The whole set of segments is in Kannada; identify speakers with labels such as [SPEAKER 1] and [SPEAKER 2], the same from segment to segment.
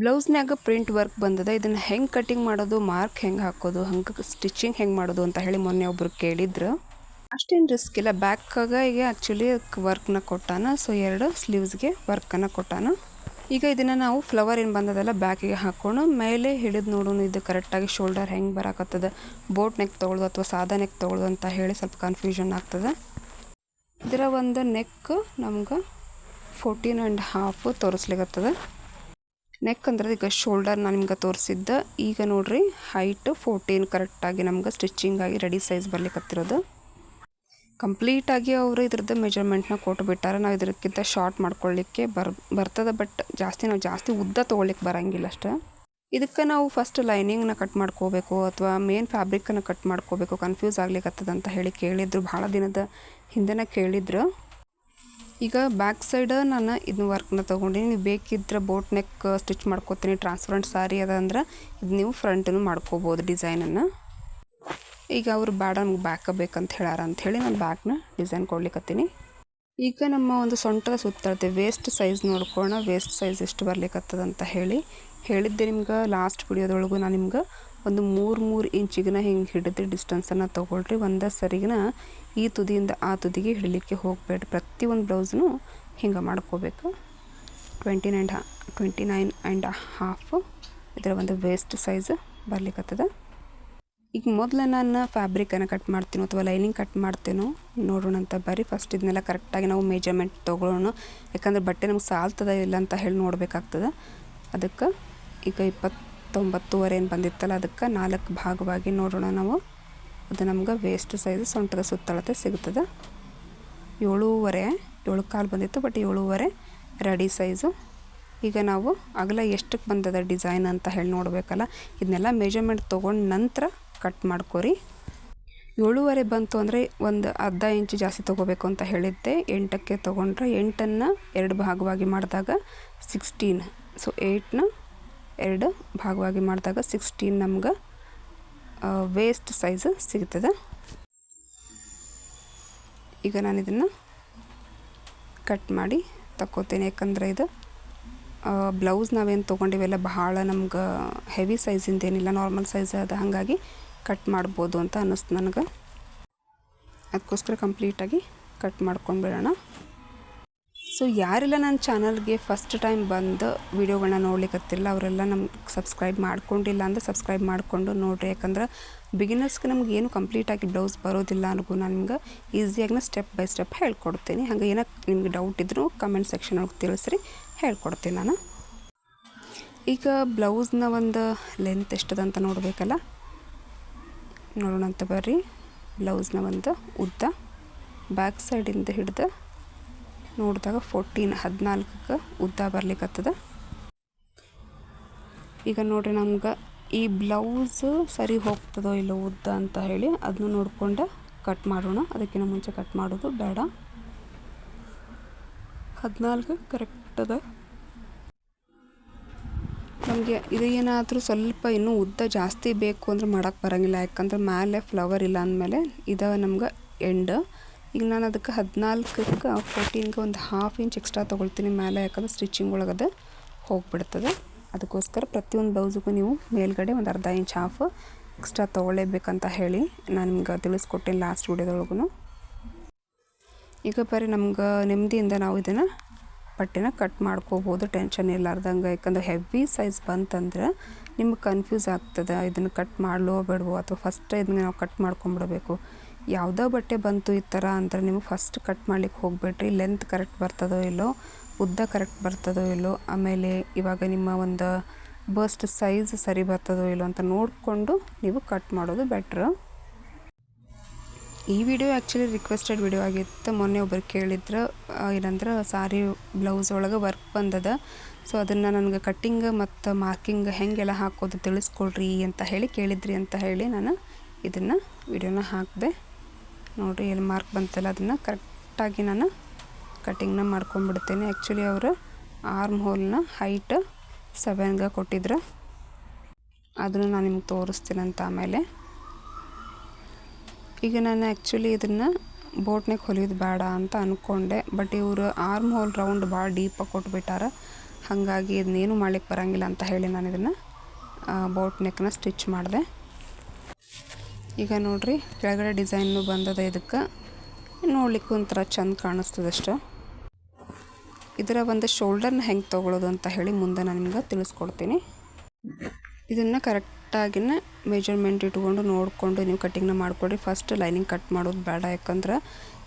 [SPEAKER 1] ಬ್ಲೌಸ್ನ್ಯಾಗ ಪ್ರಿಂಟ್ ವರ್ಕ್ ಬಂದದ, ಇದನ್ನು ಹೆಂಗೆ ಕಟಿಂಗ್ ಮಾಡೋದು ಮಾರ್ಕ್ ಹೆಂಗೆ ಹಾಕೋದು, ಹಂಗೆ ಸ್ಟಿಚಿಂಗ್ ಹೆಂಗೆ ಮಾಡೋದು ಅಂತ ಹೇಳಿ ಮೊನ್ನೆ ಒಬ್ರು ಕೇಳಿದ್ರು. ಅಷ್ಟೇನು ರಿಸ್ಕ್ ಇಲ್ಲ. ಬ್ಯಾಕಾಗೆ ಈಗ ಆ್ಯಕ್ಚುಲಿ ವರ್ಕ್ನ ಕೊಟ್ಟಾನ ಸೊ ಎರಡು ಸ್ಲೀವ್ಸ್ಗೆ ವರ್ಕನ್ನು ಕೊಟ್ಟಾನ. ಈಗ ಇದನ್ನು ನಾವು ಫ್ಲವರ್ ಏನು ಬಂದದಲ್ಲ ಬ್ಯಾಕಿಗೆ ಹಾಕೊಂಡು ಮೇಲೆ ಹಿಡಿದು ನೋಡೋಣ ಇದು ಕರೆಕ್ಟಾಗಿ ಶೋಲ್ಡರ್ ಹೆಂಗೆ ಬರಾಕತ್ತದ ಬೋಟ್ ನೆಕ್ ತೊಗೊಳ್ಳೋದು ಅಥವಾ ಸಾದಾ ನೆಕ್ ತೊಗೊಳ್ಳೋದು ಅಂತ ಹೇಳಿ ಸ್ವಲ್ಪ ಕನ್ಫ್ಯೂಷನ್ ಆಗ್ತದೆ. ಇದರ ಒಂದು ನೆಕ್ ನಮ್ಗೆ ಫೋರ್ಟೀನ್ ಆ್ಯಂಡ್ ಹಾಫ್ ತೋರಿಸ್ಲಿಕ್ಕತ್ತದ ನೆಕ್ ಅಂದ್ರೆ ಈಗ ಶೋಲ್ಡರ್ ನಾನು ನಿಮ್ಗೆ ತೋರಿಸಿದ್ದೆ. ಈಗ ನೋಡ್ರಿ ಹೈಟ್ ಫೋರ್ಟೀನ್ ಕರೆಕ್ಟಾಗಿ ನಮ್ಗೆ ಸ್ಟಿಚಿಂಗ್ ಆಗಿ ರೆಡಿ ಸೈಜ್ ಬರ್ಲಿಕ್ಕತ್ತಿರೋದು ಕಂಪ್ಲೀಟಾಗಿ ಅವರು ಇದ್ರದ್ದು ಮೆಜರ್ಮೆಂಟ್ನ ಕೊಟ್ಟು ಬಿಟ್ಟಾರೆ. ನಾವು ಇದಕ್ಕಿಂತ ಶಾರ್ಟ್ ಮಾಡ್ಕೊಳ್ಳಿಕ್ಕೆ ಬರ್, ಬರ್ತದೆ ಬಟ್ ಜಾಸ್ತಿ ನಾವು ಜಾಸ್ತಿ ಉದ್ದ ತೊಗೊಳ್ಲಿಕ್ಕೆ ಬರೋಂಗಿಲ್ಲ ಅಷ್ಟೇ. ಇದಕ್ಕೆ ನಾವು ಫಸ್ಟ್ ಲೈನಿಂಗ್ನ ಕಟ್ ಮಾಡ್ಕೋಬೇಕು ಅಥವಾ ಮೇನ್ ಫ್ಯಾಬ್ರಿಕ್ಕನ್ನು ಕಟ್ ಮಾಡ್ಕೋಬೇಕು. ಕನ್ಫ್ಯೂಸ್ ಆಗ್ಲಿಕ್ಕೆ ಅಂತ ಹೇಳಿ ಕೇಳಿದ್ರು. ಭಾಳ ದಿನದ ಹಿಂದೆನೇ ಕೇಳಿದ್ರು. ಈಗ ಬ್ಯಾಕ್ ಸೈಡ್ ನಾನು ಇದನ್ನ ವರ್ಕ್ನ ತೊಗೊಂಡಿನಿ. ನೀವು ಬೇಕಿದ್ರೆ ಬೋಟ್ ನೆಕ್ ಸ್ಟಿಚ್ ಮಾಡ್ಕೋತೀನಿ. ಟ್ರಾನ್ಸ್ಪರೆಂಟ್ ಸಾರಿ ಅದ ಅಂದ್ರೆ ಇದು ನೀವು ಫ್ರಂಟನ್ನು ಮಾಡ್ಕೋಬೋದು ಡಿಸೈನನ್ನು ಈಗ ಅವರು ಬೇಡ ನಮ್ಗೆ ಬ್ಯಾಕ ಬೇಕಂತ ಹೇಳಾರ ಅಂಥೇಳಿ ನಾನು ಬ್ಯಾಕ್ನ ಡಿಸೈನ್ ಕೊಡ್ಲಿಕ್ಕತ್ತೀನಿ ಈಗ ನಮ್ಮ ಒಂದು ಸೊಂಟದ ಸುತ್ತಳತೆ ವೇಸ್ಟ್ ಸೈಜ್ ನೋಡ್ಕೊಳ್ಳೋಣ ವೇಸ್ಟ್ ಸೈಜ್ ಎಷ್ಟು ಬರ್ಲಿಕ್ಕತ್ತದ ಅಂತ ಹೇಳಿ. ಹೇಳಿದ್ದೆ ನಿಮ್ಗೆ ಲಾಸ್ಟ್ ವಿಡಿಯೋದೊಳಗು ನಾನು ನಿಮ್ಗೆ ಒಂದು ಮೂರು ಮೂರು ಇಂಚಿಗಿನ ಹಿಂಗೆ ಹಿಡಿದು ಡಿಸ್ಟೆನ್ಸನ್ನು ತೊಗೊಳ್ರಿ. ಒಂದೇ ಸರಿಗಿನ ಈ ತುದಿಯಿಂದ ಆ ತುದಿಗೆ ಹಿಡಲಿಕ್ಕೆ ಹೋಗಬೇಡ್ರಿ. ಪ್ರತಿಯೊಂದು ಬ್ಲೌಸ್ನು ಹಿಂಗೆ ಮಾಡ್ಕೋಬೇಕು. Twenty nine twenty nine and half ಇದರ ಒಂದು ವೇಸ್ಟ್ ಸೈಜ್ ಬರ್ಲಿಕ್ಕತ್ತದ ಈಗ ಮೊದಲು ನಾನು ಫ್ಯಾಬ್ರಿಕನ್ನು ಕಟ್ ಮಾಡ್ತೀನೋ ಅಥವಾ ಲೈನಿಂಗ್ ಕಟ್ ಮಾಡ್ತೇನೋ ನೋಡೋಣ ಅಂತ. ಬರೀ ಫಸ್ಟ್ ಇದನ್ನೆಲ್ಲ ಕರೆಕ್ಟಾಗಿ ನಾವು ಮೆಜರ್ಮೆಂಟ್ ತೊಗೊಳ್ಳೋಣ. ಯಾಕಂದ್ರೆ ಬಟ್ಟೆ ನಮ್ಗೆ ಸಾಲ್ತದ ಇಲ್ಲ ಅಂತ ಹೇಳಿ ನೋಡಬೇಕಾಗ್ತದೆ. ಅದಕ್ಕೆ ಈಗ ಇಪ್ಪತ್ತೊಂಬತ್ತುವರೆ ಏನು ಬಂದಿತ್ತಲ್ಲ, ಅದಕ್ಕೆ ನಾಲ್ಕು ಭಾಗವಾಗಿ ನೋಡೋಣ ನಾವು. ಅದು ನಮ್ಗೆ ವೇಸ್ಟ್ ಸೈಜ್ ಸೊಂಟದ ಸುತ್ತಳತೆ ಸಿಗ್ತದೆ ಏಳೂವರೆ, ಏಳು ಕಾಲು ಬಂದಿತ್ತು ಬಟ್ ಏಳೂವರೆ ರೆಡಿ ಸೈಜು ಈಗ ನಾವು ಅಗಲ ಎಷ್ಟಕ್ಕೆ ಬಂದದ ಡಿಸೈನ್ ಅಂತ ಹೇಳಿ ನೋಡಬೇಕಲ್ಲ. ಇದನ್ನೆಲ್ಲ ಮೆಜರ್ಮೆಂಟ್ ತೊಗೊಂಡು ನಂತರ ಕಟ್ ಮಾಡ್ಕೊರಿ. ಏಳುವರೆ ಬಂತು ಅಂದರೆ ಒಂದು ಅರ್ಧ ಇಂಚು ಜಾಸ್ತಿ ತೊಗೋಬೇಕು ಅಂತ ಹೇಳಿದ್ದೆ. ಎಂಟಕ್ಕೆ ತೊಗೊಂಡ್ರೆ ಎಂಟನ್ನು ಎರಡು ಭಾಗವಾಗಿ ಮಾಡಿದಾಗ ಸಿಕ್ಸ್ಟೀನ್ ಸೊ ಏಯ್ಟ್ನ ಎರಡು ಭಾಗವಾಗಿ ಮಾಡಿದಾಗ ಸಿಕ್ಸ್ಟೀನ್ ನಮ್ಗೆ ವೇಸ್ಟ್ ಸೈಜ್ ಸಿಗ್ತದೆ. ಈಗ ನಾನು ಇದನ್ನು ಕಟ್ ಮಾಡಿ ತಗೋತೀನಿ ಯಾಕಂದರೆ ಇದು ಬ್ಲೌಸ್ ನಾವೇನು ತೊಗೊಂಡಿವೆಲ್ಲ ಬಹಳ ನಮ್ಗೆ ಹೆವಿ ಸೈಜಿಂದ ಏನಿಲ್ಲ ನಾರ್ಮಲ್ ಸೈಜ್ ಅದ ಹಾಗಾಗಿ ಕಟ್ ಮಾಡ್ಬೋದು ಅಂತ ಅನ್ನಿಸ್ತು ನನಗೆ. ಅದಕ್ಕೋಸ್ಕರ ಕಂಪ್ಲೀಟಾಗಿ ಕಟ್ ಮಾಡ್ಕೊಂಡು ಬಿಡೋಣ ಸೊ ಯಾರೆಲ್ಲ ನನ್ನ ಚಾನಲ್ಗೆ ಫಸ್ಟ್ ಟೈಮ್ ಬಂದು ವೀಡಿಯೋಗಳನ್ನ ನೋಡ್ಲಿಕ್ಕತ್ತಿಲ್ಲ ಅವರೆಲ್ಲ ನಮ್ಗೆ ಸಬ್ಸ್ಕ್ರೈಬ್ ಮಾಡ್ಕೊಂಡಿಲ್ಲ ಅಂದರೆ ಸಬ್ಸ್ಕ್ರೈಬ್ ಮಾಡಿಕೊಂಡು ನೋಡಿರಿ. ಯಾಕಂದ್ರೆ ಬಿಗಿನರ್ಸ್ಗೆ ನಮ್ಗೆ ಏನು ಕಂಪ್ಲೀಟಾಗಿ ಬ್ಲೌಸ್ ಬರೋದಿಲ್ಲ ಅನ್ಗು ನಾನು ನಿಮ್ಗೆ ಈಸಿಯಾಗಿ ಸ್ಟೆಪ್ ಬೈ ಸ್ಟೆಪ್ ಹೇಳ್ಕೊಡ್ತೀನಿ. ಹಾಗೆ ಏನಕ್ಕೆ ನಿಮ್ಗೆ ಡೌಟ್ ಇದ್ದರೂ ಕಮೆಂಟ್ ಸೆಕ್ಷನ್ ಒಳಗೆ ತಿಳಿಸ್ರಿ, ಹೇಳ್ಕೊಡ್ತೀನಿ ನಾನು. ಈಗ ಬ್ಲೌಸ್ನ ಒಂದು ಲೆಂತ್ ಎಷ್ಟದಂತ ನೋಡಬೇಕಲ್ಲ? ನೋಡೋಣ ಅಂತ ಬರ್ರಿ ಬ್ಲೌಸ್ನ ಒಂದು ಉದ್ದ ಬ್ಯಾಕ್ ಸೈಡಿಂದ ಹಿಡ್ದು ನೋಡಿದಾಗ ಫೋರ್ಟೀನ್ ಹದಿನಾಲ್ಕಕ್ಕೆ ಉದ್ದ ಬರ್ಲಿಕ್ಕತ್ತದ ಈಗ ನೋಡಿರಿ ನಮ್ಗೆ ಈ ಬ್ಲೌಸ್ ಸರಿ ಹೋಗ್ತದೋ ಇಲ್ಲೋ ಉದ್ದ ಅಂತ ಹೇಳಿ ಅದನ್ನು ನೋಡಿಕೊಂಡು ಕಟ್ ಮಾಡೋಣ. ಅದಕ್ಕಿಂತ ಮುಂಚೆ ಕಟ್ ಮಾಡೋದು ಬೇಡ. ಹದಿನಾಲ್ಕು ಕರೆಕ್ಟ್ ಅದ. ನಮಗೆ ಇದು ಏನಾದರೂ ಸ್ವಲ್ಪ ಇನ್ನೂ ಉದ್ದ ಜಾಸ್ತಿ ಬೇಕು ಅಂದ್ರೆ ಮಾಡೋಕ್ಕೆ ಬರೋಂಗಿಲ್ಲ. ಯಾಕಂದ್ರೆ ಮೇಲೆ ಫ್ಲವರ್ ಇಲ್ಲ ಅಂದಮೇಲೆ ಇದು ನಮ್ಗೆ ಎಂಡ್ ಈಗ ನಾನು ಅದಕ್ಕೆ ಹದಿನಾಲ್ಕಕ್ಕೆ ಫೋರ್ಟೀನ್ಗೆ ಒಂದು ಹಾಫ್ ಇಂಚ್ ಎಕ್ಸ್ಟ್ರಾ ತೊಗೊಳ್ತೀನಿ. ಮೇಲೆ ಯಾಕಂದ್ರೆ ಸ್ಟಿಚಿಂಗ್ ಒಳಗದು ಹೋಗಿಬಿಡ್ತದೆ. ಅದಕ್ಕೋಸ್ಕರ ಪ್ರತಿಯೊಂದು ಬ್ಲೌಸಿಗೂ ನೀವು ಮೇಲ್ಗಡೆ ಒಂದು ಅರ್ಧ ಇಂಚ್ ಹಾಫ್ ಎಕ್ಸ್ಟ್ರಾ ತೊಗೊಳ್ಳೇಬೇಕಂತ ಹೇಳಿ ನಾನು ನಿಮ್ಗೆ ತಿಳಿಸ್ಕೊಟ್ಟೇನೆ ಲಾಸ್ಟ್ ವಿಡಿಯೋದೊಳಗೂ ಈಗ ಬರೀ ನಮ್ಗೆ ನೆಮ್ಮದಿಯಿಂದ ನಾವು ಇದನ್ನು ಬಟ್ಟೆನ ಕಟ್ ಮಾಡ್ಕೋಬೋದು. ಟೆನ್ಷನ್ ಇರಲಾರ್ದಂಗೆ. ಯಾಕಂದ್ರೆ ಹೆವಿ ಸೈಜ್ ಬಂತಂದ್ರೆ ನಿಮ್ಗೆ ಕನ್ಫ್ಯೂಸ್ ಆಗ್ತದೆ. ಇದನ್ನು ಕಟ್ ಮಾಡಲೋ ಬೇಡವೋ? ಅಥವಾ ಫಸ್ಟ್ ಇದನ್ನ ನಾವು ಕಟ್ ಮಾಡ್ಕೊಂಬಿಡಬೇಕು? ಯಾವುದೋ ಬಟ್ಟೆ ಬಂತು ಈ ಥರ ಅಂದರೆ ನೀವು ಫಸ್ಟ್ ಕಟ್ ಮಾಡ್ಲಿಕ್ಕೆ ಹೋಗಬೇಡ್ರಿ. ಲೆಂತ್ ಕರೆಕ್ಟ್ ಬರ್ತದೋ ಇಲ್ಲೋ, ಉದ್ದ ಕರೆಕ್ಟ್ ಬರ್ತದೋ ಇಲ್ಲೋ, ಆಮೇಲೆ ಇವಾಗ ನಿಮ್ಮ ಒಂದು ಬಸ್ಟ್ ಸೈಜ್ ಸರಿ ಬರ್ತದೋ ಇಲ್ಲೋ ಅಂತ ನೋಡಿಕೊಂಡು ನೀವು ಕಟ್ ಮಾಡೋದು ಬೆಟ್ರ್ ಈ ವಿಡಿಯೋ ಆ್ಯಕ್ಚುಲಿ ರಿಕ್ವೆಸ್ಟೆಡ್ ವಿಡಿಯೋ ಆಗಿತ್ತು. ಮೊನ್ನೆ ಒಬ್ಬರು ಕೇಳಿದ್ರು ಏನಂದ್ರೆ, ಸಾರಿ ಬ್ಲೌಸ್ ಒಳಗೆ ವರ್ಕ್ ಬಂದದ. ಸೊ ಅದನ್ನು ನನಗೆ ಕಟ್ಟಿಂಗ್ ಮತ್ತು ಮಾರ್ಕಿಂಗ್ ಹೆಂಗೆಲ್ಲ ಹಾಕೋದು ತಿಳಿಸ್ಕೊಡ್ರಿ ಅಂತ ಹೇಳಿ ಕೇಳಿದ್ರಿ ಅಂತ ಹೇಳಿ ನಾನು ಇದನ್ನು ವಿಡಿಯೋನ ಹಾಕಿದೆ ನೋಡಿರಿ ಎಲ್ಲಿ ಮಾರ್ಕ್ ಬಂತಲ್ಲ ಅದನ್ನು. ಕರೆಕ್ಟಾಗಿ ನಾನು ಕಟ್ಟಿಂಗ್ನ ಮಾಡ್ಕೊಂಡ್ಬಿಡ್ತೇನೆ. ಆ್ಯಕ್ಚುಲಿ ಅವರು ಆರ್ಮ್ ಹೋಲ್ನ ಹೈಟ್ ಸೆವೆನ್ಗೆ ಕೊಟ್ಟಿದ್ರು. ಅದನ್ನು ನಾನು ನಿಮ್ಗೆ ತೋರಿಸ್ತೀನಂತ ಆಮೇಲೆ. ಈಗ ನಾನು ಆ್ಯಕ್ಚುಲಿ ಇದನ್ನು ಬೋಟ್ನಾಗ ಹೊಲಿಯೋದು ಬೇಡ ಅಂತ ಅಂದ್ಕೊಂಡೆ ಬಟ್ ಇವರು ಆರ್ಮ್ ಹೋಲ್ ರೌಂಡ್ ಭಾಳ ಡೀಪಾಗಿ ಕೊಟ್ಬಿಟ್ಟಾರ. ಹಾಗಾಗಿ ಇದನ್ನೇನು ಮಾಡ್ಲಿಕ್ಕೆ ಬರೋಂಗಿಲ್ಲ ಅಂತ ಹೇಳಿ ನಾನು ಇದನ್ನು ಬೋಟ್ ನೆಕ್ನ ಸ್ಟಿಚ್ ಮಾಡಿದೆ. ಈಗ ನೋಡ್ರಿ, ಕೆಳಗಡೆ ಡಿಸೈನು ಬಂದದ ಇದಕ್ಕೆ. ನೋಡ್ಲಿಕ್ಕೆ ಒಂಥರ ಚಂದ ಕಾಣಿಸ್ತದೆ ಅಷ್ಟೆ. ಇದರ ಒಂದು ಶೋಲ್ಡರ್ನ ಹೆಂಗೆ ತೊಗೊಳೋದು ಅಂತ ಹೇಳಿ ಮುಂದೆ ನಾನು ನಿಮ್ಗೆ ತಿಳಿಸ್ಕೊಡ್ತೀನಿ. ಇದನ್ನು ಕರೆಕ್ಟಾಗಿನ ಮೆಜರ್ಮೆಂಟ್ ಇಟ್ಕೊಂಡು ನೋಡಿಕೊಂಡು ನೀವು ಕಟ್ಟಿಂಗ್ನ ಮಾಡಿಕೊಡ್ರಿ ಫಸ್ಟ್ ಲೈನಿಂಗ್ ಕಟ್ ಮಾಡೋದು ಬೇಡ, ಯಾಕಂದ್ರೆ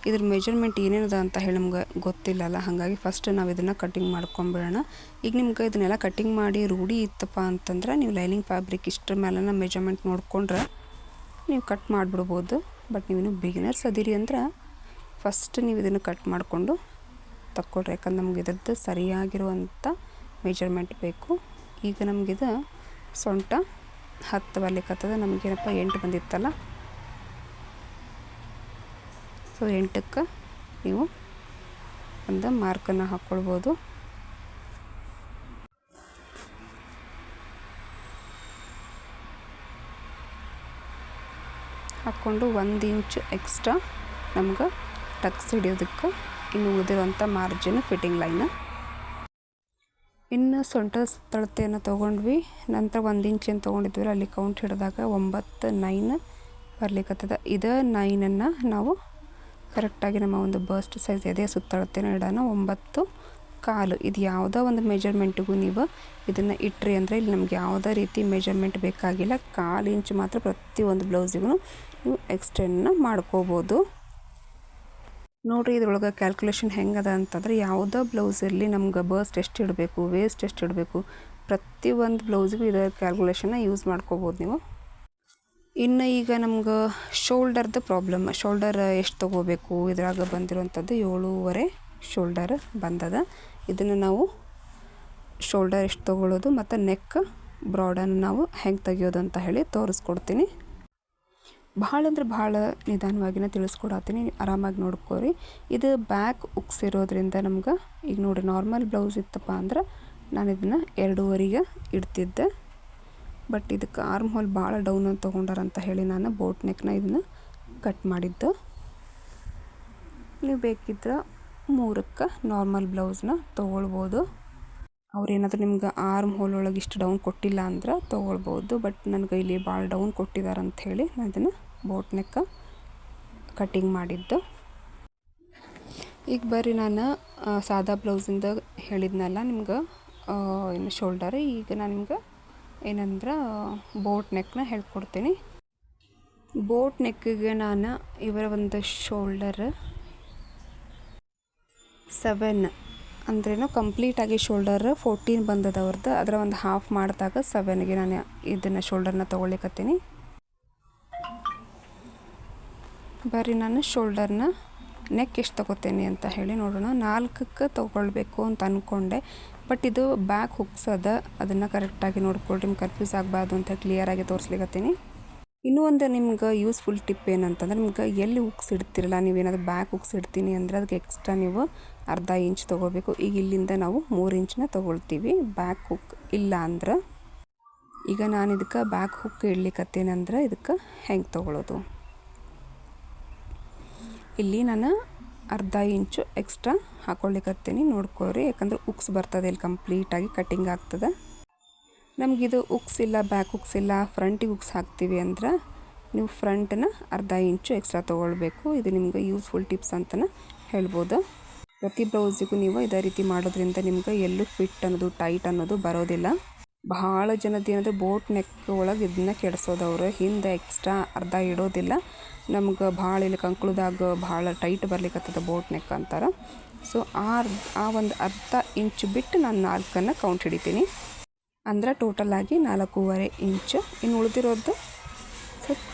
[SPEAKER 1] ಇದ್ರ ಮೆಜರ್ಮೆಂಟ್ ಏನೇನದ ಅಂತ ಹೇಳಿ ನಮ್ಗೆ ಗೊತ್ತಿಲ್ಲಲ್ಲ. ಹಾಗಾಗಿ ಫಸ್ಟ್ ನಾವು ಇದನ್ನು ಕಟ್ಟಿಂಗ್ ಮಾಡ್ಕೊಂಬಿಡೋಣ. ಈಗ ನಿಮ್ಗೆ ಇದನ್ನೆಲ್ಲ ಕಟ್ಟಿಂಗ್ ಮಾಡಿ ರೂಢಿ ಇತ್ತಪ್ಪ ಅಂತಂದ್ರೆ, ನೀವು ಲೈನಿಂಗ್ ಫ್ಯಾಬ್ರಿಕ್ ಇಷ್ಟರ ಮೇಲೆ ಮೆಜರ್ಮೆಂಟ್ ನೋಡಿಕೊಂಡ್ರೆ ನೀವು ಕಟ್ ಮಾಡಿಬಿಡ್ಬೋದು. ಬಟ್ ನೀವು ಬಿಗಿನರ್ಸ್ ಅದೀರಿ ಅಂದ್ರೆ ಫಸ್ಟ್ ನೀವು ಇದನ್ನು ಕಟ್ ಮಾಡಿಕೊಂಡು ತಕ್ಕೊಡ್ರಿ ಯಾಕಂದ್ರೆ ನಮ್ಗೆ ಇದ್ರದ್ದು ಸರಿಯಾಗಿರುವಂಥ ಮೆಜರ್ಮೆಂಟ್ ಬೇಕು. ಈಗ ನಮಗಿದು ಸೊಂಟ ಹತ್ತು ಬರ್ಲಿಕ್ಕತ್ತದ ನಮಗೇನಪ್ಪ ಎಂಟು ಬಂದಿತ್ತಲ್ಲ? ಸೊ ಎಂಟಕ್ಕೆ ನೀವು ಒಂದು ಮಾರ್ಕನ್ನು ಹಾಕ್ಕೊಳ್ಬೋದು ಹಾಕ್ಕೊಂಡು ಒಂದು ಇಂಚು ಎಕ್ಸ್ಟ್ರಾ ನಮ್ಗೆ ಟಕ್ಸ್ ಹಿಡಿಯೋದಕ್ಕೆ ಇನ್ನು ಉಳಿದಿರೋಂಥ ಮಾರ್ಜಿನ್ ಫಿಟ್ಟಿಂಗ್ ಲೈನ್ ಇನ್ನು ಸೊಂಟ ತಳತೆಯನ್ನು ತೊಗೊಂಡ್ವಿ. ನಂತರ ಒಂದು ಇಂಚ್ ಏನು ತೊಗೊಂಡಿದ್ವಿ ಅಲ್ಲಿ ಕೌಂಟ್ ಹಿಡಿದಾಗ ಒಂಬತ್ತು ನೈನ್ ಬರ್ಲಿಕ್ಕತ್ತದ ಇದು ನೈನನ್ನು ನಾವು ಕರೆಕ್ಟಾಗಿ ನಮ್ಮ ಒಂದು ಬಸ್ಟ್ ಸೈಜ್ ಎದೆ ಸುತ್ತಳತೆನ ಇಡೋಣ. ಒಂಬತ್ತು ಕಾಲು. ಇದು ಯಾವುದೋ ಒಂದು ಮೆಜರ್ಮೆಂಟಿಗೂ ನೀವು ಇದನ್ನು ಇಟ್ರಿ ಅಂದರೆ ಇಲ್ಲಿ ನಮ್ಗೆ ಯಾವುದೇ ರೀತಿ ಮೆಜರ್ಮೆಂಟ್ ಬೇಕಾಗಿಲ್ಲ. ಕಾಲು ಇಂಚ್ ಮಾತ್ರ ಪ್ರತಿಯೊಂದು ಬ್ಲೌಸಿಗೂ ಎಕ್ಸ್ಟೆಂಡ್ನ ಮಾಡ್ಕೋಬೋದು. ನೋಡಿರಿ ಇದ್ರೊಳಗೆ ಕ್ಯಾಲ್ಕುಲೇಷನ್ ಹೆಂಗದ ಅಂತಂದ್ರೆ ಯಾವುದೋ ಬ್ಲೌಸ್ ಇರಲಿ ನಮ್ಗೆ ಬಸ್ಟ್ ಎಷ್ಟು ಇಡಬೇಕು ವೇಸ್ಟ್ ಎಷ್ಟು ಇಡಬೇಕು ಪ್ರತಿಯೊಂದು ಬ್ಲೌಸಿಗೂ ಇದರ ಕ್ಯಾಲ್ಕುಲೇಷನ್ನ ಯೂಸ್ ಮಾಡ್ಕೋಬೋದು ನೀವು. ಇನ್ನು ಈಗ ನಮ್ಗೆ ಶೋಲ್ಡರ್ದು ಪ್ರಾಬ್ಲಮ್ ಶೋಲ್ಡರ್ ಎಷ್ಟು ತೊಗೋಬೇಕು, ಇದ್ರಾಗ ಬಂದಿರುವಂಥದ್ದು ಏಳೂವರೆ ಶೋಲ್ಡರ್ ಬಂದದ. ಇದನ್ನು ನಾವು ಶೋಲ್ಡರ್ ಎಷ್ಟು ತೊಗೊಳ್ಳೋದು ಮತ್ತು ನೆಕ್ ಬ್ರಾಡನ್ನು ನಾವು ಹೆಂಗೆ ತೆಗಿಯೋದು ಅಂತ ಹೇಳಿ ತೋರಿಸ್ಕೊಡ್ತೀನಿ. ಭಾಳ ಅಂದ್ರೆ ಭಾಳ ನಿಧಾನವಾಗಿನ ತಿಳಿಸ್ಕೊಡತ್ತೀನಿ. ಆರಾಮಾಗಿ ನೋಡ್ಕೋರಿ. ಇದು ಬ್ಯಾಕ್ ಉಕ್ಸಿರೋದ್ರಿಂದ ನಮ್ಗೆ ಈಗ ನೋಡಿ ನಾರ್ಮಲ್ ಬ್ಲೌಸ್ ಇತ್ತಪ್ಪ ಅಂದ್ರೆ ನಾನು ಇದನ್ನು ಎರಡೂವರೆಗೆ ಇಡ್ತಿದ್ದೆ. ಬಟ್ ಇದಕ್ಕೆ ಆರ್ಮ್ ಹೋಲ್ ಭಾಳ ಡೌನ್ ಅಂತ ತೊಗೊಂಡಾರಂತ ಹೇಳಿ ನಾನು ಬೋಟ್ ನೆಕ್ನ ಇದನ್ನು ಕಟ್ ಮಾಡಿದ್ದು. ನೀವು ಬೇಕಿದ್ರೆ ಮೂರಕ್ಕೆ ನಾರ್ಮಲ್ ಬ್ಲೌಸ್ನ ತೊಗೊಳ್ಬೋದು. ಅವ್ರೇನಾದರೂ ನಿಮ್ಗೆ ಆರ್ಮ್ ಹೋಲ್ ಒಳಗೆ ಇಷ್ಟು ಡೌನ್ ಕೊಟ್ಟಿಲ್ಲ ಅಂದ್ರೆ ತೊಗೊಳ್ಬೋದು ಬಟ್ ನನಗೆ ಇಲ್ಲಿ ಭಾಳ ಡೌನ್ ಕೊಟ್ಟಿದ್ದಾರೆ ಹೇಳಿ ನಾನು ಇದನ್ನು ಬೋಟ್ ನೆಕ್ಕ ಕಟ್ಟಿಂಗ್ ಮಾಡಿದ್ದು. ಈಗ ಬರ್ರಿ ನಾನು ಸಾದಾ ಬ್ಲೌಸಿಂದ ಹೇಳಿದ್ನಲ್ಲ ನಿಮ್ಗೆ ಏನು ಶೋಲ್ಡರ್ ಈಗ ನಾನು ನಿಮ್ಗೆ ಏನಂದ್ರೆ ಬೋಟ್ ನೆಕ್ನ ಹೇಳ್ಕೊಡ್ತೀನಿ. ಬೋಟ್ ನೆಕ್ಕಿಗೆ ನಾನು ಇವರ ಒಂದು ಶೋಲ್ಡರ್ ಸೆವೆನ್ ಅಂದ್ರೇನು ಕಂಪ್ಲೀಟಾಗಿ ಶೋಲ್ಡರ್ ಫೋರ್ಟೀನ್ ಬಂದದ ಅವ್ರದ್ದು ಅದರ ಒಂದು ಹಾಫ್ ಮಾಡಿದಾಗ ಸೆವೆನ್ಗೆ ನಾನು ಇದನ್ನು ಶೋಲ್ಡರ್ನ ತೊಗೊಳ್ಲಿಕತ್ತೀನಿ ಬರ್ರಿ ನಾನು ಶೋಲ್ಡರ್ನ ನೆಕ್ ಎಷ್ಟು ತೊಗೋತೇನೆ ಅಂತ ಹೇಳಿ ನೋಡೋಣ. ನಾಲ್ಕಕ್ಕೆ ತೊಗೊಳ್ಬೇಕು ಅಂತ ಅಂದ್ಕೊಂಡೆ ಬಟ್ ಇದು ಬ್ಯಾಕ್ ಹುಕ್ಸ್ ಅದ ಅದನ್ನು ಕರೆಕ್ಟಾಗಿ ನೋಡ್ಕೊಳ್ರಿ. ನಿಮ್ಗೆ ಕನ್ಫ್ಯೂಸ್ ಆಗಬಾರ್ದು ಅಂತ ಕ್ಲಿಯರಾಗಿ ತೋರಿಸ್ಲಿಕತ್ತೀನಿ. ಇನ್ನೂ ಒಂದು ನಿಮ್ಗೆ ಯೂಸ್ಫುಲ್ ಟಿಪ್ ಏನಂತಂದ್ರೆ ನಿಮ್ಗೆ ಎಲ್ಲಿ ಉಕ್ಸ್ ಇಡ್ತಿರಲ್ಲ, ನೀವೇನಾದರೂ ಬ್ಯಾಕ್ ಉಕ್ಸ್ ಇಡ್ತೀನಿ ಅಂದರೆ ಅದಕ್ಕೆ ಎಕ್ಸ್ಟ್ರಾ ನೀವು ಅರ್ಧ ಇಂಚ್ ತೊಗೋಬೇಕು. ಈಗ ಇಲ್ಲಿಂದ ನಾವು ಮೂರು ಇಂಚನ್ನ ತೊಗೊಳ್ತೀವಿ. ಬ್ಯಾಕ್ ಹುಕ್ ಇಲ್ಲ ಅಂದ್ರೆ ಈಗ ನಾನು ಇದಕ್ಕೆ ಬ್ಯಾಕ್ ಹುಕ್ ಇಡ್ಲಿಕ್ಕತ್ತೇನಂದ್ರೆ ಇದಕ್ಕೆ ಹೆಂಗೆ ತೊಗೊಳೋದು. ಇಲ್ಲಿ ನಾನು ಅರ್ಧ ಇಂಚು ಎಕ್ಸ್ಟ್ರಾ ಹಾಕ್ಕೊಳ್ಲಿಕ್ಕತ್ತೀನಿ ನೋಡ್ಕೊಳ್ರಿ. ಯಾಕಂದ್ರೆ ಉಕ್ಸ್ ಬರ್ತದೆ ಇಲ್ಲಿ ಕಂಪ್ಲೀಟಾಗಿ ಕಟ್ಟಿಂಗ್ ಆಗ್ತದೆ. ನಮಗಿದು ಉಕ್ಸ್ ಇಲ್ಲ, ಬ್ಯಾಕ್ ಉಕ್ಸ್ ಇಲ್ಲ, ಫ್ರಂಟಿಗೆ ಉಕ್ಸ್ ಹಾಕ್ತೀವಿ ಅಂದ್ರೆ ನೀವು ಫ್ರಂಟನ್ನ ಅರ್ಧ ಇಂಚು ಎಕ್ಸ್ಟ್ರಾ ತೊಗೊಳ್ಬೇಕು. ಇದು ನಿಮ್ಗೆ ಯೂಸ್ಫುಲ್ ಟಿಪ್ಸ್ ಅಂತಲೇ ಹೇಳ್ಬೋದು. ಪ್ರತಿ ಬ್ಲೌಸಿಗೂ ನೀವು ಇದೇ ರೀತಿ ಮಾಡೋದ್ರಿಂದ ನಿಮ್ಗೆ ಎಲ್ಲೂ ಫಿಟ್ ಅನ್ನೋದು, ಟೈಟ್ ಅನ್ನೋದು ಬರೋದಿಲ್ಲ. ಭಾಳ ಜನದ ಏನಂದರೆ ಬೋಟ್ ನೆಕ್ ಒಳಗೆ ಇದನ್ನ ಅವರು. ಹಿಂದೆ ಎಕ್ಸ್ಟ್ರಾ ಅರ್ಧ ಇಡೋದಿಲ್ಲ. ನಮ್ಗೆ ಭಾಳ ಇಲ್ಲಿ ಕಂಕುಳದಾಗ ಭಾಳ ಟೈಟ್ ಬರ್ಲಿಕ್ಕತ್ತದ ಬೋಟ್ ನೆಕ್ ಅಂತಾರೆ. ಸೊ ಆ ಆ ಒಂದು ಅರ್ಧ ಇಂಚು ಬಿಟ್ಟು ನಾನು ನಾಲ್ಕನ್ನು ಕೌಂಟ್ ಹಿಡಿತೀನಿ. ಅಂದ್ರೆ ಟೋಟಲ್ ಆಗಿ ನಾಲ್ಕೂವರೆ ಇಂಚ್. ಇನ್ನು ಉಳಿದಿರೋದು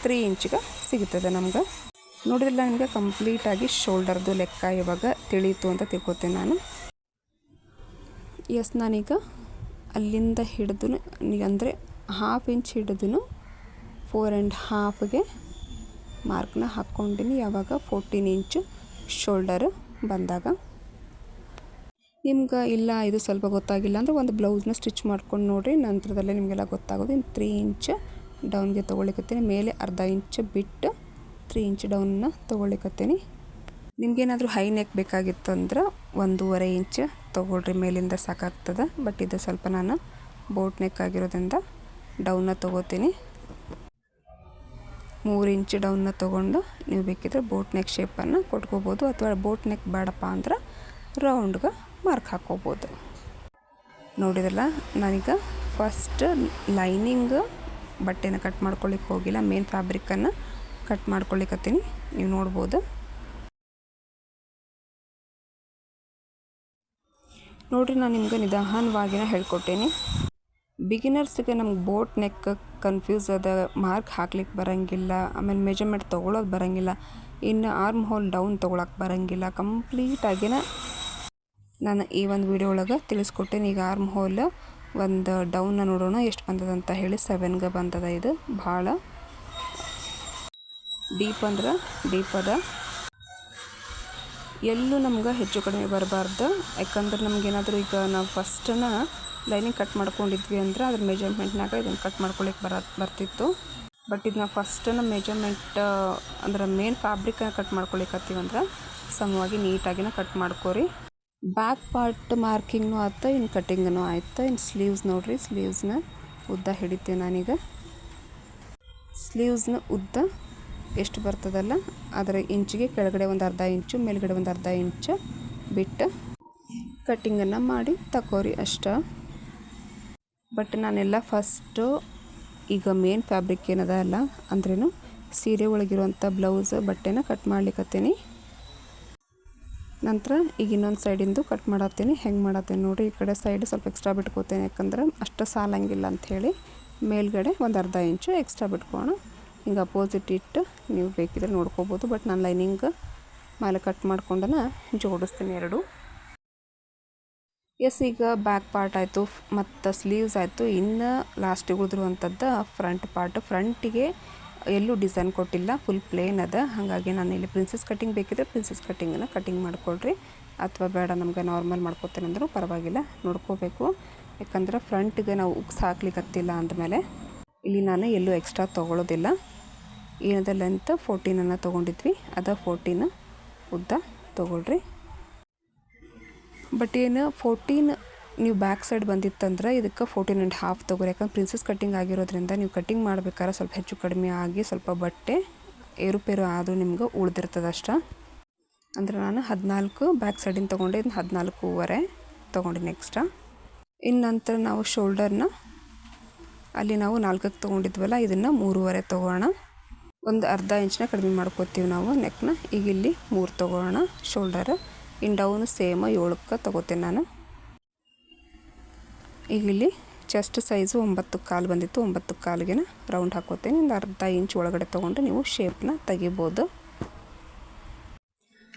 [SPEAKER 1] ತ್ರೀ ಇಂಚ್ಗೆ ಸಿಗುತ್ತದೆ ನಮ್ಗೆ. ನೋಡಿದ್ರೆ ನಿಮಗೆ ಕಂಪ್ಲೀಟಾಗಿ ಶೋಲ್ಡರ್ದು ಲೆಕ್ಕ ಇವಾಗ ತಿಳಿಯಿತು ಅಂತ ತಿಳ್ಕೊತೀನಿ ನಾನು. ಎಸ್ ನಾನೀಗ ಅಲ್ಲಿಂದ ಹಿಡಿದು ಅಂದರೆ ಹಾಫ್ ಇಂಚ್ ಹಿಡಿದು ಫೋರ್ ಆ್ಯಂಡ್ ಹಾಫ್ಗೆ ಮಾರ್ಕ್ನ ಹಾಕ್ಕೊಂಡಿನಿ. ಯಾವಾಗ ಫೋರ್ಟೀನ್ ಇಂಚು ಶೋಲ್ಡರ್ ಬಂದಾಗ. ನಿಮ್ಗೆ ಇಲ್ಲ, ಇದು ಸ್ವಲ್ಪ ಗೊತ್ತಾಗಿಲ್ಲ ಅಂದರೆ ಒಂದು ಬ್ಲೌಸ್ನ ಸ್ಟಿಚ್ ಮಾಡ್ಕೊಂಡು ನೋಡಿರಿ, ನಂತರದಲ್ಲೇ ನಿಮಗೆಲ್ಲ ಗೊತ್ತಾಗೋದು. ಇನ್ನು ತ್ರೀ ಇಂಚ್ ಡೌನ್ಗೆ ತೊಗೊಳಿಕತ್ತೀನಿ ಮೇಲೆ ಅರ್ಧ ಇಂಚ್ ಬಿಟ್ಟು ತ್ರೀ ಇಂಚ್ ಡೌನ್ನ ತೊಗೊಳಿಕತ್ತೀನಿ ನಿಮ್ಗೇನಾದರೂ ಹೈ ನೆಕ್ ಬೇಕಾಗಿತ್ತು ಅಂದ್ರೆ ಒಂದೂವರೆ ಇಂಚ್ ತೊಗೊಳ್ರಿ. ಮೇಲಿಂದ ಸಾಕಾಗ್ತದೆ. ಬಟ್ ಇದು ಸ್ವಲ್ಪ ನಾನು ಬೋಟ್ ನೆಕ್ ಆಗಿರೋದ್ರಿಂದ ಡೌನ್ನ ತೊಗೋತೀನಿ. ಮೂರು ಇಂಚ್ ಡೌನ್ನ ತೊಗೊಂಡು ನೀವು ಬೇಕಿದ್ರೆ ಬೋಟ್ ನೆಕ್ ಶೇಪನ್ನು ಕೊಟ್ಕೋಬೋದು. ಅಥವಾ ಬೋಟ್ ನೆಕ್ ಬೇಡಪ್ಪ ಅಂದ್ರೆ ರೌಂಡ್ಗೆ ಮಾರ್ಕ್ ಹಾಕೋಬೋದು. ನೋಡಿದ್ರಲ್ಲ, ನಾನೀಗ ಫಸ್ಟ್ ಲೈನಿಂಗ್ ಬಟ್ಟೆನ ಕಟ್ ಮಾಡ್ಕೊಳ್ಳಿಕ್ಕೆ ಹೋಗಿಲ್ಲ ಮೇನ್ ಫ್ಯಾಬ್ರಿಕ್ಕನ್ನು ಕಟ್ ಮಾಡ್ಕೊಳ್ಳಿಕತ್ತೀನಿ ನೀವು ನೋಡ್ಬೋದು. ನೋಡಿರಿ, ನಾನು ನಿಮ್ಗೆ ನಿಧಾನವಾಗಿನ ಹೇಳ್ಕೊಟ್ಟೇನಿ ಬಿಗಿನರ್ಸ್ಗೆ ನಮ್ಗೆ ಬೋಟ್ ನೆಕ್ ಕನ್ಫ್ಯೂಸ್ ಅದ ಮಾರ್ಕ್ ಹಾಕ್ಲಿಕ್ಕೆ ಬರೋಂಗಿಲ್ಲ, ಆಮೇಲೆ ಮೆಜರ್ಮೆಂಟ್ ತೊಗೊಳೋದು ಬರೋಂಗಿಲ್ಲ ಇನ್ನು ಆರ್ಮ್ ಹೋಲ್ ಡೌನ್ ತೊಗೊಳಕ್ಕೆ ಬರೋಂಗಿಲ್ಲ ಕಂಪ್ಲೀಟಾಗಿನ ನಾನು ಈ ಒಂದು ವಿಡಿಯೋ ಒಳಗೆ ತಿಳಿಸ್ಕೊಟ್ಟೇನೆ ಈಗ ಆರ್ಮ್ ಹೋಲ್ ಒಂದು ಡೌನ್ನ ನೋಡೋಣ. ಎಷ್ಟು ಬಂದದ ಅಂತ ಹೇಳಿ ಸೆವೆನ್ಗೆ ಬಂದದ ಇದು. ಭಾಳ ಡೀಪ್ ಅಂದ್ರೆ ಡೀಪ್ ಅದ. ಎಲ್ಲೂ ನಮ್ಗೆ ಹೆಚ್ಚು ಕಡಿಮೆ ಬರಬಾರ್ದು. ಯಾಕಂದ್ರೆ ನಮಗೇನಾದರೂ ಈಗ ನಾವು ಫಸ್ಟನ್ನ ಲೈನಿಂಗ್ ಕಟ್ ಮಾಡ್ಕೊಂಡಿದ್ವಿ ಅಂದ್ರೆ ಅದ್ರ ಮೆಜರ್ಮೆಂಟ್ನಾಗ ಇದನ್ನು ಕಟ್ ಮಾಡ್ಕೊಳಿಕ್ಕೆ ಬರ, ಬರ್ತಿತ್ತು. ಬಟ್ ಇದನ್ನ ಫಸ್ಟನ್ನು ಮೆಜರ್ಮೆಂಟ್ ಅಂದ್ರೆ ಮೇನ್ ಫ್ಯಾಬ್ರಿಕ್ನ ಕಟ್ ಮಾಡ್ಕೊಳಿಕತ್ತೀವಿ ಅಂದ್ರೆ ಸಮವಾಗಿ ನೀಟಾಗಿನ ಕಟ್ ಮಾಡ್ಕೊರಿ. ಬ್ಯಾಕ್ ಪಾರ್ಟ್ ಮಾರ್ಕಿಂಗ್ನೂ ಆಯ್ತು ಇನ್ನು ಕಟ್ಟಿಂಗನೂ ಆಯ್ತು. ಇನ್ನು ಸ್ಲೀವ್ಸ್ ನೋಡಿರಿ, ಸ್ಲೀವ್ಸ್ನ ಉದ್ದ ಹಿಡಿತೀನಿ ನಾನೀಗ. ಸ್ಲೀವ್ಸ್ನ ಉದ್ದ ಎಷ್ಟು ಬರ್ತದಲ್ಲ, ಅದರ ಇಂಚಿಗೆ ಕೆಳಗಡೆ ಒಂದು ಅರ್ಧ ಇಂಚು, ಮೇಲ್ಗಡೆ ಒಂದು ಅರ್ಧ ಇಂಚು ಬಿಟ್ಟು ಕಟ್ಟಿಂಗನ್ನು ಮಾಡಿ ತಕೋರಿ ಅಷ್ಟ. ಬಟ್ ನಾನೆಲ್ಲ ಫಸ್ಟು ಈಗ ಮೇನ್ ಫ್ಯಾಬ್ರಿಕ್ ಏನದ ಅಲ್ಲ, ಅಂದ್ರೇನು ಸೀರೆ ಒಳಗಿರುವಂಥ ಬ್ಲೌಸ್, ಬಟ್ಟೆನ ಕಟ್ ಮಾಡ್ಲಿಕ್ಕತ್ತೀನಿ ನಂತರ ಈಗ ಇನ್ನೊಂದು ಸೈಡಿಂದು ಕಟ್ ಮಾಡತ್ತೀನಿ. ಹೆಂಗೆ ಮಾಡತ್ತೀನಿ ನೋಡಿ ಈ ಕಡೆ ಸೈಡ್ ಸ್ವಲ್ಪ ಎಕ್ಸ್ಟ್ರಾ ಬಿಟ್ಕೋತೇನೆ. ಯಾಕಂದ್ರೆ ಅಷ್ಟು ಸಾಲಂಗಿಲ್ಲ ಅಂಥೇಳಿ ಮೇಲ್ಗಡೆ ಒಂದು ಅರ್ಧ ಇಂಚು ಎಕ್ಸ್ಟ್ರಾ ಬಿಟ್ಕೋಣ ಹಿಂಗೆ ಅಪೋಸಿಟ್ ಇಟ್ಟು ನೀವು ಬೇಕಿದ್ರೆ ನೋಡ್ಕೋಬೋದು. ಬಟ್ ನಾನು ಲೈನಿಂಗ್ ಮೇಲೆ ಕಟ್ ಮಾಡ್ಕೊಂಡನ ಜೋಡಿಸ್ತೀನಿ ಎರಡು. ಎಸ್ ಈಗ ಬ್ಯಾಕ್ ಪಾರ್ಟ್ ಆಯಿತು. ಮತ್ತು ಸ್ಲೀವ್ಸ್ ಆಯಿತು. ಇನ್ನು ಲಾಸ್ಟಿಗೆ ಉಳಿದಿರುವಂಥದ್ದು ಫ್ರಂಟ್ ಪಾರ್ಟ್ ಫ್ರಂಟಿಗೆ ಎಲ್ಲೂ ಡಿಸೈನ್ ಕೊಟ್ಟಿಲ್ಲ ಫುಲ್ ಪ್ಲೇನ್ ಅದ. ಹಾಗಾಗಿ ನಾನು ಇಲ್ಲಿ ಪ್ರಿನ್ಸಸ್ ಕಟ್ಟಿಂಗ್ ಬೇಕಿದ್ರೆ ಪ್ರಿನ್ಸಸ್ ಕಟ್ಟಿಂಗನ್ನು ಕಟಿಂಗ್ ಮಾಡಿಕೊಳ್ರಿ. ಅಥವಾ ಬೇಡ, ನಮಗೆ ನಾರ್ಮಲ್ ಮಾಡ್ಕೋತೇನೆ ಅಂದರೂ ಪರವಾಗಿಲ್ಲ. ನೋಡ್ಕೋಬೇಕು. ಯಾಕಂದ್ರೆ ಫ್ರಂಟ್ಗೆ ನಾವು ಉಕ್ಸ್ ಹಾಕ್ಲಿಕ್ಕತ್ತಿಲ್ಲ ಅಂದಮೇಲೆ ಇಲ್ಲಿ ನಾನು ಎಲ್ಲೂ ಎಕ್ಸ್ಟ್ರಾ ತೊಗೊಳೋದಿಲ್ಲ. ಏನದ ಲೆಂತ್ ಫೋರ್ಟೀನನ್ನು ತೊಗೊಂಡಿದ್ವಿ. ಅದ ಫೋರ್ಟೀನ್ ಉದ್ದ ತೊಗೊಳ್ರಿ. ಬಟ್ ಏನು ಫೋರ್ಟೀನ್ ನೀವು ಬ್ಯಾಕ್ ಸೈಡ್ ಬಂದಿತ್ತಂದ್ರೆ ಇದಕ್ಕೆ ಫೋರ್ಟೀನ್ ಆ್ಯಂಡ್ ಹಾಫ್ ತೊಗೊರಿ. ಯಾಕಂದ್ರೆ ಪ್ರಿನ್ಸಸ್ ಕಟ್ಟಿಂಗ್ ಆಗಿರೋದ್ರಿಂದ ನೀವು ಕಟ್ಟಿಂಗ್ ಮಾಡ್ಬೇಕಾದ್ರೆ ಸ್ವಲ್ಪ ಹೆಚ್ಚು ಕಡಿಮೆ ಆಗಿ ಸ್ವಲ್ಪ ಬಟ್ಟೆ ಏರುಪೇರು ಆದರೂ ನಿಮ್ಗೆ ಉಳ್ದಿರ್ತದೆ ಅಷ್ಟ. ಅಂದ್ರೆ ನಾನು ಹದಿನಾಲ್ಕು ಬ್ಯಾಕ್ ಸೈಡಿಂದ ತೊಗೊಂಡೆ ಇದನ್ನ ಹದಿನಾಲ್ಕೂವರೆ ತೊಗೊಂಡಿನಿ ನೆಕ್ಸ್ಟ ಇನ್ನು ನಂತರ ನಾವು ಶೋಲ್ಡರ್ನ ಅಲ್ಲಿ ನಾವು ನಾಲ್ಕಕ್ಕೆ ತೊಗೊಂಡಿದ್ವಲ್ಲ, ಇದನ್ನು ಮೂರುವರೆ ತೊಗೋಣ. ಒಂದು ಅರ್ಧ ಇಂಚನ್ನ ಕಡಿಮೆ ಮಾಡ್ಕೋತೀವಿ ನಾವು ನೆಕ್ನ ಈಗ ಇಲ್ಲಿ ಮೂರು ತೊಗೋಣ ಶೋಲ್ಡರ್ ಇನ್ ಡೌನ್ ಸೇಮ್ ಏಳಕ್ಕೆ ತೊಗೋತೀನಿ ನಾನು. ಈಗ ಇಲ್ಲಿ ಚೆಸ್ಟ್ ಸೈಜು ಒಂಬತ್ತು ಕಾಲು ಬಂದಿತ್ತು, ಒಂಬತ್ತು ಕಾಲಿಗೆ ರೌಂಡ್ ಹಾಕೋತೇನೆ. ಒಂದು ಅರ್ಧ ಇಂಚ್ ಒಳಗಡೆ ತೊಗೊಂಡು ನೀವು ಶೇಪ್ನ ತೆಗಿಬೋದು.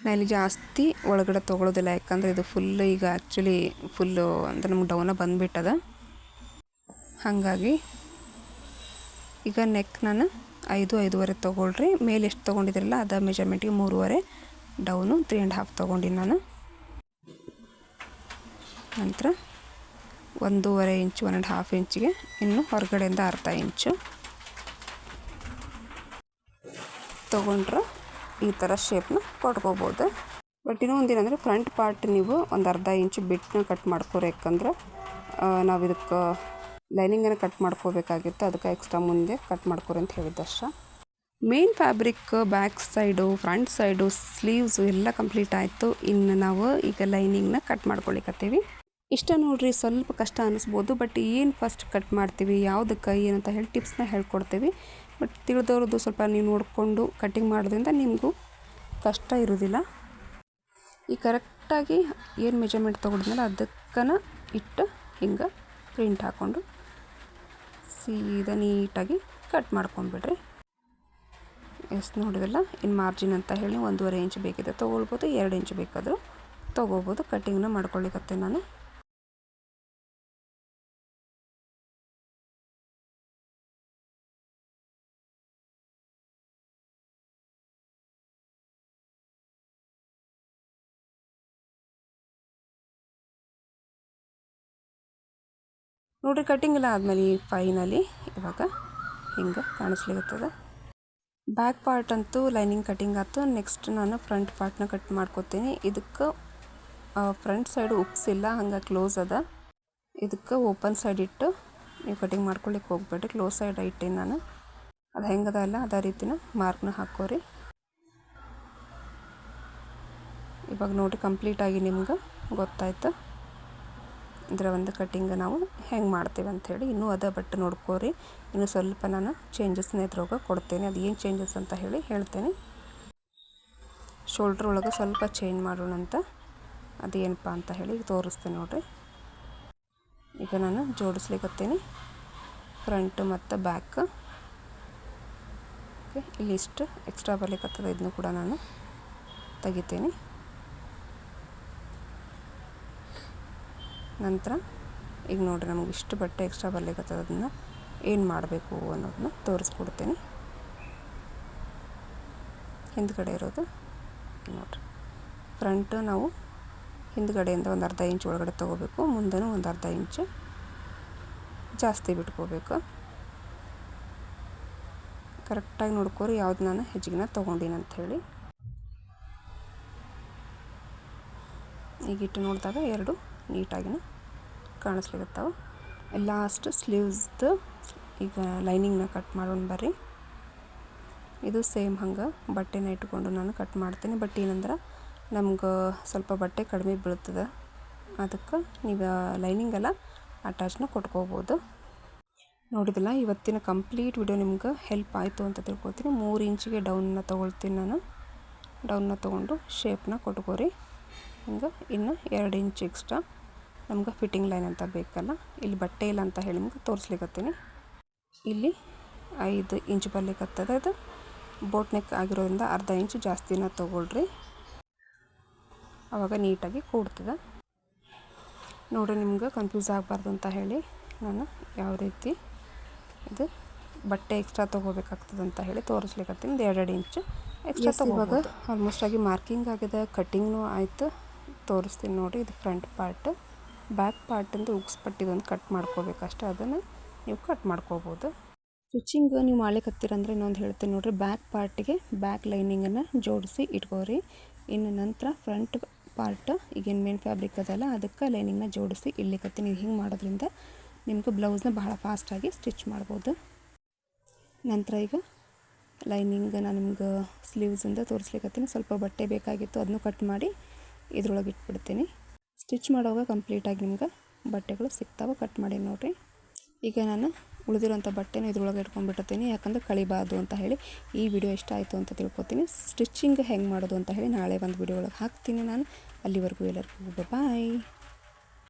[SPEAKER 1] ನಾನು ಇಲ್ಲಿ ಜಾಸ್ತಿ ಒಳಗಡೆ ತೊಗೊಳೋದಿಲ್ಲ, ಯಾಕಂದರೆ ಇದು ಫುಲ್ ಈಗ ಆ್ಯಕ್ಚುಲಿ ಫುಲ್ಲು ಅಂದರೆ ನಮ್ಗೆ ಡೌನ ಬಂದುಬಿಟ್ಟದ. ಹಾಗಾಗಿ ಈಗ ನೆಕ್ ನಾನು ಐದು, ಐದೂವರೆ ತೊಗೊಳ್ರಿ. ಮೇಲೆ ಎಷ್ಟು ತೊಗೊಂಡಿದ್ರಲ್ಲ ಅದ ಮೆಜರ್ಮೆಂಟಿಗೆ ಮೂರುವರೆ ಡೌನು ತ್ರೀ ಆ್ಯಂಡ್ ಹಾಫ್ ತೊಗೊಂಡಿನಿ ನಾನು. ನಂತರ ಒಂದೂವರೆ ಇಂಚು ಒನ್ ಆ್ಯಂಡ್ ಹಾಫ್ ಇಂಚಿಗೆ ಇನ್ನು ಹೊರಗಡೆಯಿಂದ ಅರ್ಧ ಇಂಚು. ತೊಗೊಂಡ್ರೆ ಈ ಥರ ಶೇಪ್ನ ಕೊಟ್ಕೋಬೋದು. ಬಟ್ ಇನ್ನೂ ಒಂದೇನಂದರೆ ಫ್ರಂಟ್ ಪಾರ್ಟ್ ನೀವು ಒಂದು ಅರ್ಧ ಇಂಚು ಬಿಟ್ಟನ್ನ ಕಟ್ ಮಾಡ್ಕೋರಿ. ಯಾಕಂದ್ರೆ ನಾವು ಇದಕ್ಕೆ ಲೈನಿಂಗನ್ನು ಕಟ್ ಮಾಡ್ಕೋಬೇಕಾಗಿತ್ತು. ಅದಕ್ಕೆ ಎಕ್ಸ್ಟ್ರಾ ಮುಂದೆ ಕಟ್ ಮಾಡ್ಕೋರಿ ಅಂತ ಹೇಳಿದ್ದಷ್ಟ main fabric back side front side sleeves ಎಲ್ಲ ಕಂಪ್ಲೀಟ್ ಆಯಿತು. ಇನ್ನು ನಾವು ಈಗ ಲೈನಿಂಗ್ನ ಕಟ್ ಮಾಡ್ಕೊಳಿಕತ್ತೀವಿ. ಇಷ್ಟ ನೋಡ್ರಿ, ಸ್ವಲ್ಪ ಕಷ್ಟ ಅನ್ನಿಸ್ಬೋದು ಬಟ್ ಏನು ಫಸ್ಟ್ ಕಟ್ ಮಾಡ್ತೀವಿ, ಯಾವುದಕ್ಕೆ ಏನಂತ ಹೇಳಿ ಟಿಪ್ಸ್ನ ಹೇಳ್ಕೊಡ್ತೀವಿ. ಬಟ್ ತಿಳಿದವ್ರದ್ದು ಸ್ವಲ್ಪ ನೀವು ನೋಡಿಕೊಂಡು ಕಟ್ಟಿಂಗ್ ಮಾಡೋದ್ರಿಂದ ನಿಮಗೂ ಕಷ್ಟ ಇರೋದಿಲ್ಲ. ಈ ಕರೆಕ್ಟಾಗಿ ಏನು ಮೆಜರ್ಮೆಂಟ್ ತೊಗೊಂಡ್ಮೇಲೆ ಅದಕ್ಕನ ಇಟ್ಟು ಹಿಂಗೆ ಪ್ರಿಂಟ್ ಹಾಕ್ಕೊಂಡು ಸೀದಾ ನೀಟಾಗಿ ಕಟ್ ಮಾಡ್ಕೊಂಬಿಡ್ರಿ. ಎಷ್ಟು ನೋಡಿದಲ್ಲ ಇನ್ನು ಮಾರ್ಜಿನ್ ಅಂತ ಹೇಳಿ ಒಂದೂವರೆ ಇಂಚ್ ಬೇಕಿದೆ ತೊಗೊಳ್ಬೋದು, ಎರಡು ಇಂಚ್ ಬೇಕಾದರೂ ತೊಗೋಬೋದು ಕಟ್ಟಿಂಗ್ನ ಮಾಡ್ಕೊಳ್ಳಿಕತ್ತೆ ನಾನು. ನೋಡಿರಿ ಕಟ್ಟಿಂಗ್ ಎಲ್ಲ ಆದಮೇಲೆ ಫೈನಲಿ ಇವಾಗ ಹಿಂಗೆ ಕಾಣಿಸ್ಲಿಕ್ಕತ್ತದ ಬ್ಯಾಕ್ ಪಾರ್ಟ್ ಅಂತೂ ಲೈನಿಂಗ್ ಕಟ್ಟಿಂಗ್ ಆಯ್ತು ನೆಕ್ಸ್ಟ್ ನಾನು ಫ್ರಂಟ್ ಪಾರ್ಟ್ನ ಕಟ್ ಮಾಡ್ಕೋತೀನಿ. ಇದಕ್ಕೆ ಫ್ರಂಟ್ ಸೈಡ್ ಇಲ್ಲ, ಹಂಗೆ ಕ್ಲೋಸ್ ಅದ. ಇದಕ್ಕೆ ಓಪನ್ ಸೈಡ್ ಇಟ್ಟು ನೀವು ಕಟ್ಟಿಂಗ್ ಮಾಡ್ಕೊಳಿಕ್ಕೆ ಹೋಗ್ಬೇಡ್ರಿ. ಕ್ಲೋಸ್ ಸೈಡ್ ಇಟ್ಟೀನಿ ನಾನು. ಅದು ಹೆಂಗದ ಅಲ್ಲ ಅದೇ ರೀತಿನ ಮಾರ್ಕ್ನ ಹಾಕೋರಿ. ಇವಾಗ ನೋಡಿ ಕಂಪ್ಲೀಟಾಗಿ ನಿಮ್ಗೆ ಗೊತ್ತಾಯ್ತು. ಇದರ ಒಂದು ಕಟ್ಟಿಂಗ್ ನಾವು ಹೆಂಗೆ ಮಾಡ್ತೀವಿ ಅಂಥೇಳಿ ಇನ್ನೂ ಅದ ಬಟ್ ನೋಡ್ಕೋರಿ. ಇನ್ನು ಸ್ವಲ್ಪ ನಾನು ಚೇಂಜಸ್ನ ಇದ್ರೊಳಗೆ ಕೊಡ್ತೇನೆ. ಅದು ಏನು ಚೇಂಜಸ್ ಅಂತ ಹೇಳಿ ಹೇಳ್ತೇನೆ. ಶೋಲ್ಡ್ರ್ ಒಳಗೆ ಸ್ವಲ್ಪ ಚೇಂಜ್ ಮಾಡೋಣ ಅಂತ. ಅದೇನಪ್ಪ ಅಂತ ಹೇಳಿ ತೋರಿಸ್ತೇನೆ ನೋಡಿರಿ. ಈಗ ನಾನು ಜೋಡಿಸ್ಲಿಕ್ಕತ್ತೀನಿ ಫ್ರಂಟ್ ಮತ್ತು ಬ್ಯಾಕ್ ಓಕೆ ಇಲ್ಲಿ ಇಷ್ಟು ಎಕ್ಸ್ಟ್ರಾ ಬರ್ಲಿಕ್ಕತ್ತದ ಇದನ್ನು ಕೂಡ ನಾನು ತೆಗಿತೀನಿ. ನಂತರ ಈಗ ನೋಡಿರಿ ನಮ್ಗೆ ಇಷ್ಟು ಬಟ್ಟೆ ಎಕ್ಸ್ಟ್ರಾ ಬರ್ಲಿಕ್ಕತ್ತದ ಅದನ್ನು ಏನು ಮಾಡಬೇಕು ಅನ್ನೋದನ್ನ ತೋರಿಸ್ಕೊಡ್ತೀನಿ. ಹಿಂದ್ಗಡೆ ಇರೋದು ನೋಡಿರಿ. ಫ್ರಂಟು ನಾವು ಹಿಂದ್ಗಡೆಯಿಂದ ಒಂದು ಅರ್ಧ ಇಂಚ್ ಒಳಗಡೆ ತೊಗೋಬೇಕು, ಮುಂದೆನೂ ಒಂದು ಅರ್ಧ ಇಂಚು ಜಾಸ್ತಿ ಬಿಟ್ಕೋಬೇಕು. ಕರೆಕ್ಟಾಗಿ ನೋಡ್ಕೋರಿ ಯಾವ್ದು ನಾನು ಹೆಚ್ಚಿಗೆನ ತೊಗೊಂಡಿನಿ ಅಂಥೇಳಿ ಈಗ ಇಟ್ಟು ನೋಡಿದಾಗ ಎರಡು ನೀಟಾಗಿನ ಕಾಣಿಸ್ಲಿಕತ್ತಾವ. ಲಾಸ್ಟ್ ಸ್ಲೀವ್ಸ್ದು ಈಗ ಲೈನಿಂಗ್ನ ಕಟ್ ಮಾಡೋಣ ಬರ್ರಿ. ಇದು ಸೇಮ್ ಹಂಗೆ ಬಟ್ಟೆನ ಇಟ್ಕೊಂಡು ನಾನು ಕಟ್ ಮಾಡ್ತೀನಿ. ಬಟ್ ಏನಂದ್ರೆ ನಮ್ಗೆ ಸ್ವಲ್ಪ ಬಟ್ಟೆ ಕಡಿಮೆ ಬೀಳ್ತದೆ. ಅದಕ್ಕೆ ನೀವು ಲೈನಿಂಗೆಲ್ಲ ಅಟ್ಯಾಚ್ನ ಕೊಟ್ಕೋಬೋದು. ನೋಡಿದಿಲ್ಲ ಇವತ್ತಿನ ಕಂಪ್ಲೀಟ್ ವಿಡಿಯೋ ನಿಮ್ಗೆ ಹೆಲ್ಪ್ ಆಯಿತು ಅಂತ ತಿಳ್ಕೊತೀನಿ. ಮೂರು ಇಂಚಿಗೆ ಡೌನ್ನ ತೊಗೊಳ್ತೀನಿ ನಾನು. ಡೌನ್ನ ತೊಗೊಂಡು ಶೇಪ್ನ ಕೊಟ್ಕೋರಿ. ಹಿಂಗೆ ಇನ್ನು ಎರಡು ಇಂಚ್ ಎಕ್ಸ್ಟ್ರಾ ನಮ್ಗೆ ಫಿಟ್ಟಿಂಗ್ ಲೈನ್ ಅಂತ ಬೇಕಲ್ಲ ಇಲ್ಲಿ ಬಟ್ಟೆ ಇಲ್ಲ ಅಂತ ಹೇಳಿ ನಿಮ್ಗೆ ತೋರಿಸ್ಲಿಕ್ಕತ್ತೀನಿ ಇಲ್ಲಿ ಐದು ಇಂಚ್ ಬರ್ಲಿಕ್ಕತ್ತದ ಅದು ಬೋಟ್ ನೆಕ್ ಆಗಿರೋದ್ರಿಂದ ಅರ್ಧ ಇಂಚ್ ಜಾಸ್ತಿನ ತೊಗೊಳ್ರಿ. ಆವಾಗ ನೀಟಾಗಿ ಕೂಡ್ತದೆ. ನೋಡಿ ನಿಮ್ಗೆ ಕನ್ಫ್ಯೂಸ್ ಆಗಬಾರ್ದು ಅಂತ ಹೇಳಿ ನಾನು ಯಾವ ರೀತಿ ಇದು ಬಟ್ಟೆ ಎಕ್ಸ್ಟ್ರಾ ತೊಗೋಬೇಕಾಗ್ತದೆ ಅಂತ ಹೇಳಿ ತೋರಿಸ್ಲಿಕ್ಕತ್ತೀನಿ ಎರಡೆರಡು ಎರಡು ಇಂಚು ಎಕ್ಸ್ಟ್ರಾ ತೊಗೋವಾಗ ಆಲ್ಮೋಸ್ಟ್ ಆಗಿ ಮಾರ್ಕಿಂಗ್ ಆಗಿದೆ ಕಟ್ಟಿಂಗ್ನೂ ಆಯಿತು. ತೋರಿಸ್ತೀನಿ ನೋಡಿ ಇದು ಫ್ರಂಟ್ ಪಾರ್ಟ್ ಬ್ಯಾಕ್ ಪಾರ್ಟಿಂದ ಉಗ್ಸ್ ಒಂದು ಕಟ್ ಮಾಡ್ಕೋಬೇಕಷ್ಟೆ ಅದನ್ನು ನೀವು ಕಟ್ ಮಾಡ್ಕೋಬೋದು. ಸ್ಟಿಚಿಂಗ್ ನೀವು ಮಾಡ್ಲಿಕ್ಕತ್ತೀರಂದ್ರೆ ಇನ್ನೊಂದು ಹೇಳ್ತೀನಿ ನೋಡಿರಿ. ಬ್ಯಾಕ್ ಪಾರ್ಟಿಗೆ ಬ್ಯಾಕ್ ಲೈನಿಂಗನ್ನು ಜೋಡಿಸಿ ಇಟ್ಕೋರಿ. ಇನ್ನು ನಂತರ ಫ್ರಂಟ್ ಪಾರ್ಟ್ ಈಗೇನು ಮೇನ್ ಫ್ಯಾಬ್ರಿಕ್ ಅದಲ್ಲ, ಅದಕ್ಕೆ ಲೈನಿಂಗ್ನ ಜೋಡಿಸಿ ಇಡ್ಲಿಕ್ಕತ್ತೀನಿ ಹಿಂಗೆ ಮಾಡೋದ್ರಿಂದ ನಿಮ್ಗೆ ಬ್ಲೌಸ್ನ ಬಹಳ ಫಾಸ್ಟಾಗಿ ಸ್ಟಿಚ್ ಮಾಡ್ಬೋದು. ನಂತರ ಈಗ ಲೈನಿಂಗ್ ನಾನು ನಿಮ್ಗೆ ಸ್ಲೀವ್ಸಿಂದ ತೋರಿಸ್ಲಿಕ್ಕತ್ತೀನಿ ಸ್ವಲ್ಪ ಬಟ್ಟೆ ಬೇಕಾಗಿತ್ತು ಅದನ್ನು ಕಟ್ ಮಾಡಿ ಇದ್ರೊಳಗೆ ಇಟ್ಬಿಡ್ತೀನಿ. ಸ್ಟಿಚ್ ಮಾಡೋವಾಗ ಕಂಪ್ಲೀಟಾಗಿ ನಿಮ್ಗೆ ಬಟ್ಟೆಗಳು ಸಿಗ್ತಾವೆ, ಕಟ್ ಮಾಡಿ ನೋಡಿರಿ. ಈಗ ನಾನು ಉಳಿದಿರೋಂಥ ಬಟ್ಟೆನ ಇದ್ರೊಳಗೆ ಇಟ್ಕೊಂಡ್ಬಿಟ್ಟಿರ್ತೀನಿ. ಯಾಕಂದ್ರೆ ಕಳಿಬಾರ್ದು ಅಂತ ಹೇಳಿ ಈ ವಿಡಿಯೋ ಇಷ್ಟ ಆಯಿತು ಅಂತ ತಿಳ್ಕೊತೀನಿ. ಸ್ಟಿಚ್ಚಿಂಗ್ ಹೆಂಗೆ ಮಾಡೋದು ಅಂತ ಹೇಳಿ ನಾಳೆ ಒಂದು ವಿಡಿಯೋ ಒಳಗೆ ಹಾಕ್ತೀನಿ ನಾನು. ಅಲ್ಲಿವರೆಗೂ ಎಲ್ಲರಿಗೂ ಬಾಯ್